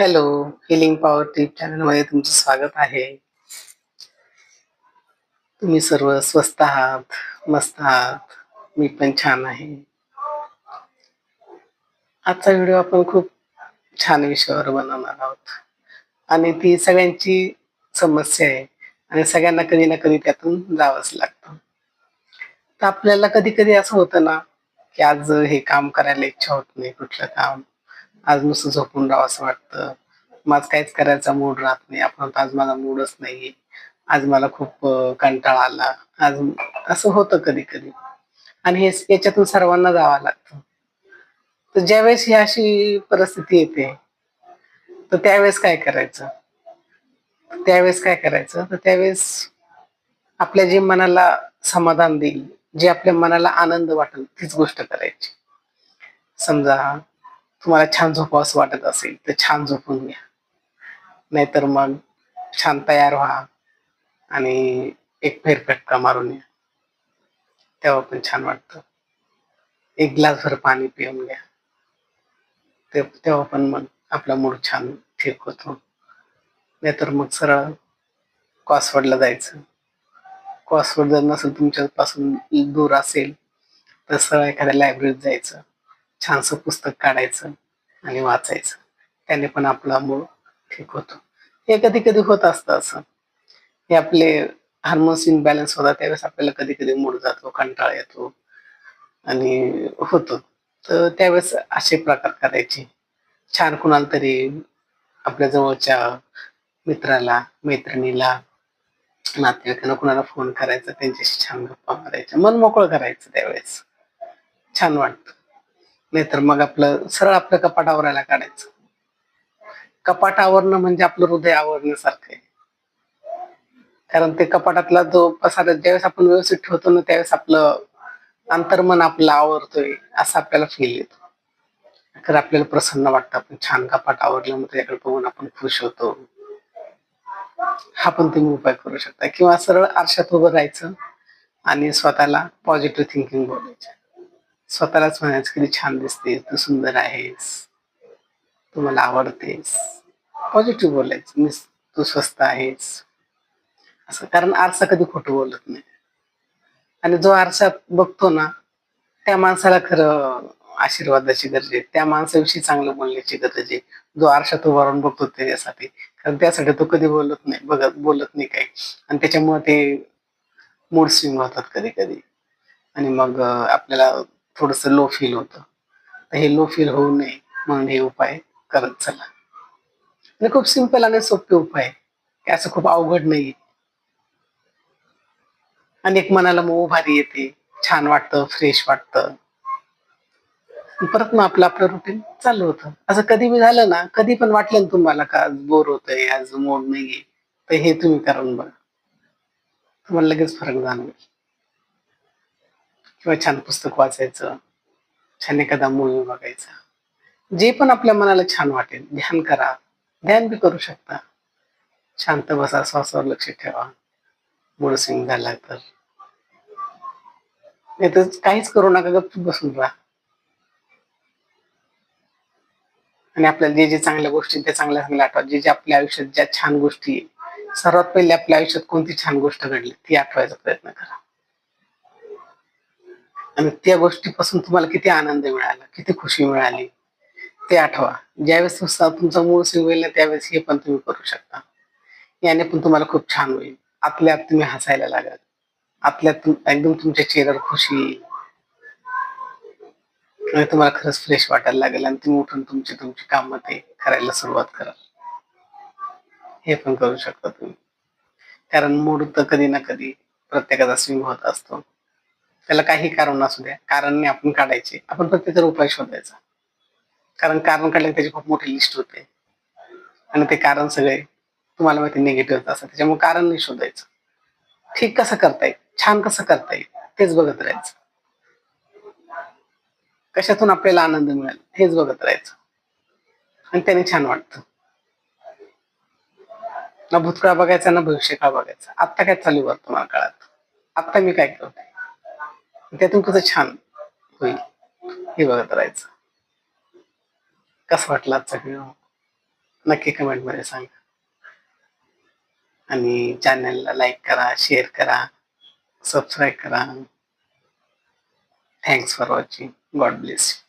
Hello healing power tip चॅनलमध्ये तुमचं स्वागत आहे. तुम्ही सर्व स्वस्त आहात मस्त आहात. मी पण छान आहे. आजचा व्हिडिओ आपण खूप छान विषयावर बनवणार आहोत. आणि ती सगळ्यांची समस्या आहे आणि सगळ्यांना कधी ना कधी त्यातून जावंच लागतं. तर आपल्याला कधी कधी असं होतं ना की आज हे काम करायला इच्छा होत नाही कुठलं काम. आज नुसतं झोपून राहावं असं वाटतं. माझ काहीच करायचा मूड राहत नाही. आपण आज माझा मूडच नाही आज मला खूप कंटाळा आला. आज असं होतं कधी कधी आणि हे याच्यातून सर्वांना जावं लागतं. तर ज्यावेळेस ही अशी परिस्थिती येते तर त्यावेळेस काय करायचं? त्यावेळेस काय करायचं? तर त्यावेळेस आपल्या जे मनाला समाधान देईल जे आपल्या मनाला आनंद वाटेल तीच गोष्ट करायची. समजा तुम्हाला छान झोपावंसं वाटत असेल तर छान झोपून घ्या. नाहीतर मग छान तयार व्हा आणि एक फेरफटका मारून या. तेव्हा पण छान वाटतं. एक ग्लासभर पाणी पिऊन घ्या. ते तेव्हा पण मग आपला मूड छान ठीक होतो. नाहीतर मग सरळ कॉसवर्डला जायचं. कॉसवर्ड जर नसेल तुमच्यापासून दूर असेल तर सरळ एखाद्या लायब्ररीत जायचं. छानसं पुस्तक काढायचं आणि वाचायचं. त्याने पण आपला मूळ ठीक होतो. हे कधी कधी होत असतं असं. हे आपले हार्मोन्स इनबॅलन्स होता त्यावेळेस आपल्याला कधी कधी मूड जातो कंटाळा येतो आणि होतो. तर त्यावेळेस असे प्रकार करायचे. छान कुणाला तरी आपल्या जवळच्या मित्राला मैत्रिणीला नातेवाईकांना कुणाला फोन करायचा त्यांच्याशी छान गप्पा मारायच्या. मन मोकळं करायचं त्यावेळेस. छान वाटतं. नाहीतर मग आपलं सरळ आपलं कपाट आवरायला काढायचं. कपाट आवरणं म्हणजे आपलं हृदय आवरण्यासारखं आहे. कारण ते कपाटातला जो पसारा ज्यावेळेस आपण व्यवस्थित ठेवतो ना त्यावेळेस आपलं अंतर्मन आपलं आवरतोय असं आपल्याला फील येतो. तर आपल्याला प्रसन्न वाटतं आपण छान कपाट आवरलं मग त्याकडे बघून आपण खुश होतो. हा पण तुम्ही उपाय करू शकता. किंवा सरळ आरशात उभं राहायचं आणि स्वतःला पॉझिटिव्ह थिंकिंग बोलायचं. स्वतःलाच म्हणायचं किती छान दिसते तू सुंदर आहेस तू मला आवडतेस. पॉझिटिव्ह बोलायचं मी तू स्वस्त आहेस. असं कारण आरसा कधी खोटं बोलत नाही. आणि जो आरसा बघतो ना त्या माणसाला खरं आशीर्वादाची गरज आहे. त्या माणसाविषयी चांगलं बोलण्याची गरज आहे. जो आरशात उभारून बघतो त्याच्यासाठी. कारण त्यासाठी तो कधी बोलत नाही बघत बोलत नाही काही. आणि त्याच्यामुळे ते मूड स्विंग होतात कधी कधी आणि मग आपल्याला थोडस लो फील होतं. तर हे लो फील होऊ नये म्हणून हे उपाय करत चला. आणि खूप सिंपल आणि सोपे उपाय की असं खूप अवघड नाही आणि एक मनाला मग उभारी येते. छान वाटतं फ्रेश वाटतं. परत मग आपलं आपलं रुटीन चालू होतं. असं कधी बी झालं ना कधी पण वाटलं ना तुम्हाला का आज बोर होतंय आज मोड नाहीये तर हे तुम्ही करून बघा. तुम्हाला लगेच फरक जाणवेल. किंवा छान पुस्तक वाचायचं छान एखादा मूवी बघायचा. जे पण आपल्या मनाला छान वाटेल ध्यान करा. ध्यान बी करू शकता. शांत बसा श्वासावर लक्ष ठेवा. मूड स्विंग झाला तर. नाही तर काहीच करू नका गप्प बसून राहा. आणि आपल्याला जे जे चांगल्या गोष्टी त्या चांगल्या चांगल्या आठवा. जे जे आपल्या आयुष्यात ज्या छान गोष्टी सर्वात पहिले आपल्या आयुष्यात कोणती छान गोष्ट घडली ती आठवायचा प्रयत्न करा. आणि त्या गोष्टीपासून तुम्हाला किती आनंद मिळाला किती खुशी मिळाली ते आठवा. ज्यावेळेस तुमचा मूळ सिंग होईल ना त्यावेळेस हे पण तुम्ही करू शकता. याने पण तुम्हाला खूप छान होईल. आपल्या आत तुम्ही हसायला लागाल. आपल्या एकदम तुमच्या चेहऱ्यावर खुशी येईल. आणि तुम्हाला खरंच फ्रेश वाटायला लागेल आणि तुम्ही उठून तुमची तुमची कामं ते करायला सुरुवात कराल. हे पण करू शकता तुम्ही. कारण मूड तर कधी ना कधी प्रत्येकाचा स्विंग होत असतो. त्याला काही कारण असू द्या. कारण आपण काढायचे. आपण फक्त त्याचा उपाय शोधायचा. कारण कारण काढल्याने त्याची खूप मोठी लिस्ट होते. आणि ते कारण सगळे तुम्हाला माहिती निगेटिव्ह असतात. त्याच्यामुळे कारण नाही शोधायचं. ठीक कसं करता येईल? छान कसं करता येईल? तेच बघत राहायचं. कशातून आपल्याला आनंद मिळेल? हेच बघत राहायचं. आणि त्याने छान वाटतं. ना भूतकाळ बघायचा ना भविष्यकाळ बघायचा. आत्ता काय चालू वर्तमान काळात? आत्ता मी काय करते? त्यातून कसं छान होईल? हे बघत राहायचं. कसं वाटलं आजचा व्हिडिओ नक्की कमेंटमध्ये सांगा. आणि चॅनलला लाईक करा शेअर करा सबस्क्राईब करा. Thanks for watching God bless